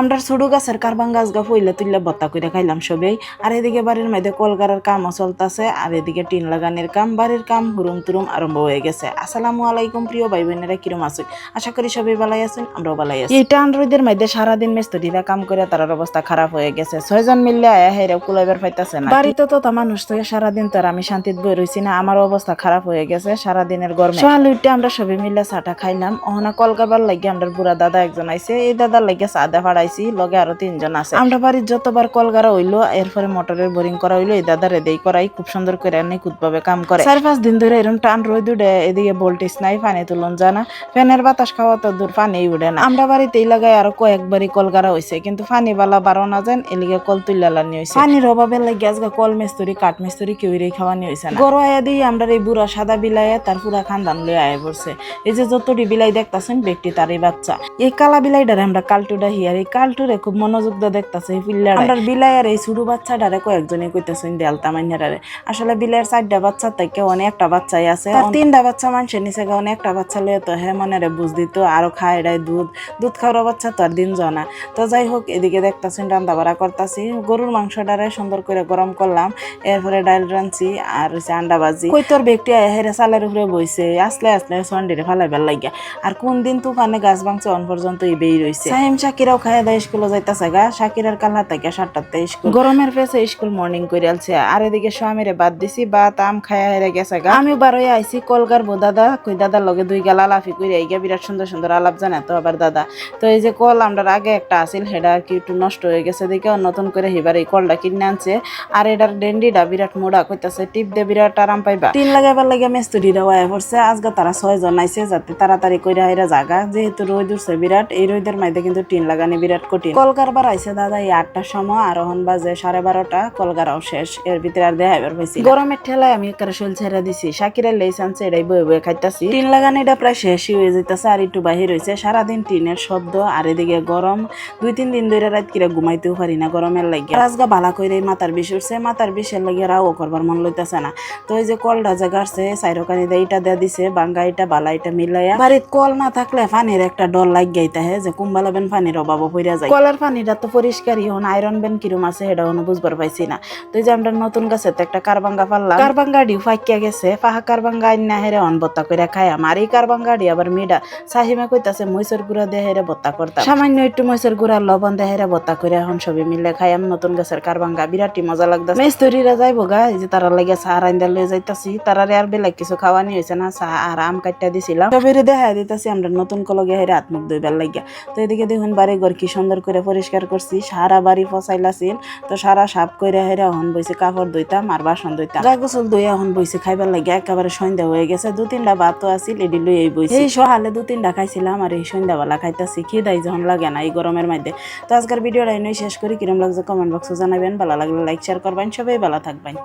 আমরা ছোট গাছের কারবাং গাছ গা ফইলে তুললে বত্তা করে খাইলাম সবেই। আর এদিকে বাড়ির মধ্যে কলকারের কামও চলতেছে, আর এদিকে টিন লাগানোর কাম, বাড়ির কাম হুরুম তুরুম আরম্ভ হয়ে গেছে। আসসালামু আলাইকুম প্রিয় ভাই বোনেরা কিরম আছেন? আশা করি সবাই ভালাই আছেন, আমরাও ভালাই আছি। এই টান রোদের মধ্যে সারাদিন মেস্তরিরা কাম করে তার অবস্থা খারাপ হয়ে গেছে। ছয়জন মিললে আয়া হেরে কুলাইবার পাইতাছে না বাড়িতে তো তা মানুষ তো, সারাদিন তো আর আমি শান্তিত বই রইছি না, আমার অবস্থা খারাপ হয়ে গেছে সারাদিনের গরমে। সকাল উঠে আমরা সবাই মিলে চাটা খাইলাম ওখানে কলকাবার লাগে আমরা বুড়া দাদা একজন আইছে, এই দাদার লাগে চা দা ফাড়াইছি। লগে আরও তিনজন আছে। আমরা বাড়ির যতবার কলগারা হইল এরপরে মোটরের বোরিং করা হইল এই দাদার এদেই করাই খুব সুন্দর করে নিখুঁত ভাবে কাম করে। চার পাঁচ দিন ধরে এরকম টান রোদ উঠে এদিকে ভোল্টেজ নাই পানি তুলন জানা ফ্যানের বাতাস খাওয়া তো দূর পানি উঠে না। আমরা বাড়িতেই লাগাই আরও কয়েকবারই কলগারা হইছে কিন্তু পানি বালা বারো না যান এলিগে কল তুইলা লানি হইছে। পানির অভাবে লাগে আজকে কল মিস্ত্রি কাঠ মিস্ত্রি কেউ রে খাওয়ানি হইছে না। গরো আয়া দিয়ে আমরা এই বুড়া সাদা বিলাইয়া তার পুরা খানদান লয়ে আয় পড়ছে। এই যে যতটি বিলাই দেখতাছেন ব্যক্তি তারই বাচ্চা। এই কালা বিলাইটারে আমরা কালটুটা হিয়ার এই কালটুরে খুব মনোযোগ দিয়ে দেখতাছে এই পিল্লার। আমরা বিলাই আর এই ছোট বাচ্চাটারে কয়েকজনে কইতাছেন দেয়ালতা মাইনারে আসলে বিলাইয়ের চারটা বাচ্চা থেকে অনেকটা বাচ্চাই আছে। তার তিনটা বাচ্চা মানুষের নিচে গা অনেকটা বাচ্চা লয়ে তো হ্যাঁ মনে বুঝ দিত আরও খায় এটাই দুধ। দুধ খাওয়ার বাচ্চা তো আর দিন জানা তো যাই হোক এদিকে দেখতাছেন রান্না বাড়া করতাছি। গরুর মাংসটারে সুন্দর করে গরম করলাম এরপরে ডাল রাঁধছি আর হচ্ছে আন্ডা ভাজি। কই তোর ব্যক্তি হেরে চালের উপরে বইছে আসলে আসলে সন্ডেরে ফালাইবার লাগিয়া। আর কোন দিন তো তুফানে গাছ ভাঙছে অন পর্যন্ত এই বেই রইছে। সাইম শাকিরাও খাইয়া দেয় স্কুলে যাইতাছে গা শাকিরার কাল্লা থেকে সাতটাতে স্কুল। গরমের ফেসে স্কুল মর্নিং করে আলছে আর এদিকে স্বামীরে বাদ দিছি বাত আম খাইয়া হেরে গেছে গা। আমি বারোই আইছি কলকার বো দাদা কই দাদার লগে দুই গালা লাফি করে আইগা বিরাট সুন্দর সুন্দর আলাপ জানে তো আবার দাদা। তো এই যে কল আমরা আগে একটা আসিল আর কি একটু নষ্ট হয়ে গেছে দেখে নতুন করে এবার এই কলটা কিনে আনছে। আর এটার ডেন্ডিটা বিরাট মোড়া কইতাছে টিপ দিয়ে বিরাট আরাম পাইবা। তিন লাগাইবার লাগে মিস্ত্রিরা ওয়া পড়ছে আজকে তারা ছয় জন আইছে যাতে তাড়াতাড়ি কইরা হাইরা জাগা যেহেতু রোদ উঠছে বিরাট এই রোদের মাইতে কিন্তু টিন লাগানি বিরাট কঠিন। কলকারবার আইসে দাদা এই আটটার সময় আর হন বাজে সাড়ে বারোটা কলকারাও শেষ। এর ভিতরে আর দেখাইবার পাইছি গরমের ঠেলায় আমি একারে শৈল ছেড়ে দিছি। শাকিরের লেস আনছে এটাই বয়ে বয়ে খাইতাছি। টিন লাগানিটা প্রায় শেষই হয়ে যাইতাছে আর একটু বাহির হয়েছে সারাদিন টিনের শব্দ আর এদিকে গরম। দুই তিন দিন ধরে রাত কিরা ঘুমাইতেও পারি না গরমের লাগে রাজগা বালা কইরে মাথার বিষ উঠছে। মাথার বিষের লাগে রাও করবার মন লইতাছে না। তো এই যে কলটা যে গাড়ছে সাইরকানি দিয়ে ইটা দেয়া দিছে বাঙ্গা ইটা বালা ইটা মিলাইয়া। বাড়িত কল না থাকলে পানির একটা ডর লাগ গাইতে হে যে কুম্বালাবেন পানির অভাব পইরা যায় কলের পানিটা তো পরিষ্কারই হন আয়রন বেন কিরম আছে সেটা হন বুঝবার পাইছি না। তো যে আমরা নতুন গাছে তো একটা কারবাঙ্গা পারলাম। কারবাঙ্গা ডিউ ফাইকিয়া গেছে পাহা কারবাঙ্গা আইনা হেরে অন বত্তা করে খায় আমার এই কারবাঙ্গা ডি আবার মিডা সাহিমা কইতাছে, মহিষের গুড়া দিয়ে হেরে বত্তা করতাম। সামান্য একটু মহিষের গুড়া লবণ দিয়ে হেরে বত্তা করে এখন সবই মিলে খাই আমি নতুন গাছের কারবাঙ্গা। বিরাটই মজা লাগতো মেস্তরিরা যাইবো গা, এই যে তারা লাগে চা রাইন্দা লয়ে যাইতাছি। তারারে আর বেলাগ কিছু খাওয়ানি হয়েছে না, চা আর আম কাটটা দিছিলাম। সবেরে দেখা দিতেছি আমরা নতুন কলগে হেরে হাত মুখ ধুইবার লাগিয়া। তো এদিকে দেখুন বাড়ি ঘর কি সুন্দর করে পরিষ্কার করছি, সারা বাড়ি ফসাইলাছিল তো সারা সাপ করে হেরে এখন বইছে, কাপড় ধুইতাম আর বাসন ধুইতাম গা গোসল ধুই এখন বইছে, খাইবার লাগিয়া একেবারে সন্ধ্যা হয়ে গেছে দু তিনটা ভাতও আছিল এডি লই এই বইছে। এই সহালে দু তিনটা খাইছিলাম আর এই সন্ধ্যাবেলা খাইতাছি, খিদাই যখন লাগে না এই গরমের মধ্যে। তো আজকের ভিডিওটা এনে শেষ করি, কিরম লাগছে কমেন্ট বক্সে জানাবেন, ভালো লাগলে লাইক শেয়ার করবেন, সবাই ভালো থাকবেন।